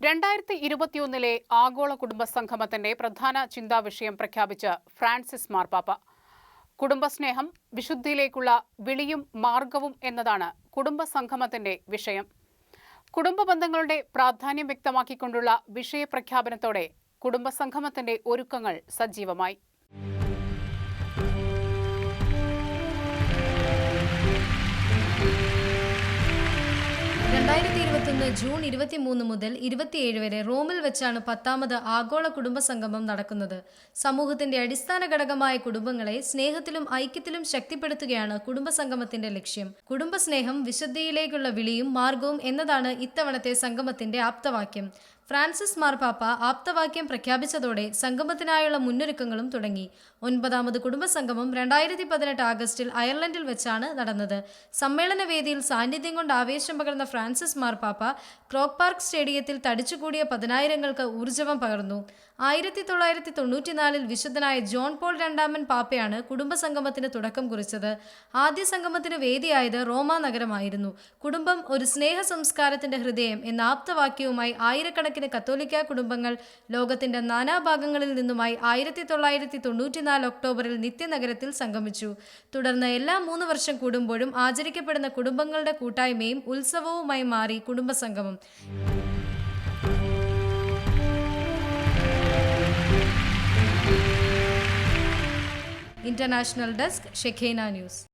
രണ്ടായിരത്തി ഇരുപത്തിയൊന്നിലെ ആഗോള കുടുംബ സംഗമത്തിന്റെ പ്രധാന ചിന്താ വിഷയം പ്രഖ്യാപിച്ച് ഫ്രാൻസിസ് മാർപ്പാപ്പ കുടുംബസ്നേഹം വിശുദ്ധിയിലേക്കുള്ള വിളിയും മാർഗവും എന്നതാണ് കുടുംബ സംഗമത്തിന്റെ വിഷയം. കുടുംബ ബന്ധങ്ങളുടെ പ്രാധാന്യം വ്യക്തമാക്കിക്കൊണ്ടുള്ള വിഷയപ്രഖ്യാപനത്തോടെ കുടുംബ സംഗമത്തിന്റെ ഒരുക്കങ്ങൾ സജീവമായി. രണ്ടായിരത്തി ഇരുപത്തൊന്ന് ജൂൺ ഇരുപത്തിമൂന്ന് മുതൽ ഇരുപത്തിയേഴ് വരെ റോമിൽ വെച്ചാണ് പത്താമത് ആഗോള കുടുംബ സംഗമം നടക്കുന്നത്. സമൂഹത്തിന്റെ അടിസ്ഥാന ഘടകമായ കുടുംബങ്ങളെ സ്നേഹത്തിലും ഐക്യത്തിലും ശക്തിപ്പെടുത്തുകയാണ് കുടുംബ സംഗമത്തിന്റെ ലക്ഷ്യം. കുടുംബസ്നേഹം വിശുദ്ധിയിലേക്കുള്ള വിളിയും മാർഗവും എന്നതാണ് ഇത്തവണത്തെ സംഗമത്തിന്റെ ആപ്തവാക്യം. ഫ്രാൻസിസ് മാർപ്പാപ്പ ആപ്തവാക്യം പ്രഖ്യാപിച്ചതോടെ സംഗമത്തിനായുള്ള മുന്നൊരുക്കങ്ങളും തുടങ്ങി. ഒൻപതാമത് കുടുംബസംഗമം രണ്ടായിരത്തി പതിനെട്ട് ആഗസ്റ്റിൽ അയർലൻഡിൽ വെച്ചാണ് നടന്നത്. സമ്മേളന വേദിയിൽ സാന്നിധ്യം കൊണ്ട് ആവേശം പകർന്ന ഫ്രാൻസിസ് മാർപ്പാപ്പ ക്രോക്ക് പാർക്ക് സ്റ്റേഡിയത്തിൽ തടിച്ചുകൂടിയ പതിനായിരങ്ങൾക്ക് ഊർജവം പകർന്നു. ആയിരത്തി തൊള്ളായിരത്തി തൊണ്ണൂറ്റിനാലിൽ വിശുദ്ധനായ ജോൺ പോൾ രണ്ടാമൻ പാപ്പയാണ് കുടുംബസംഗമത്തിന് തുടക്കം കുറിച്ചത്. ആദ്യ സംഗമത്തിന് വേദിയായത് റോമ നഗരമായിരുന്നു. കുടുംബം ഒരു സ്നേഹ സംസ്കാരത്തിന്റെ ഹൃദയം എന്ന ആപ്തവാക്യവുമായി ആയിരക്കണക്കിന് കത്തോലിക്ക കുടുംബങ്ങൾ ലോകത്തിന്റെ നാനാഭാഗങ്ങളിൽ നിന്നുമായി ആയിരത്തി തൊള്ളായിരത്തി തൊണ്ണൂറ്റിനാല് ഒക്ടോബറിൽ നിത്യനഗരത്തിൽ സംഗമിച്ചു. തുടർന്ന് എല്ലാ മൂന്ന് വർഷം കൂടുമ്പോഴും ആചരിക്കപ്പെടുന്ന കുടുംബങ്ങളുടെ കൂട്ടായ്മയും ഉത്സവവുമായി മാറി കുടുംബസംഗമം. International desk ഷെഖേന news.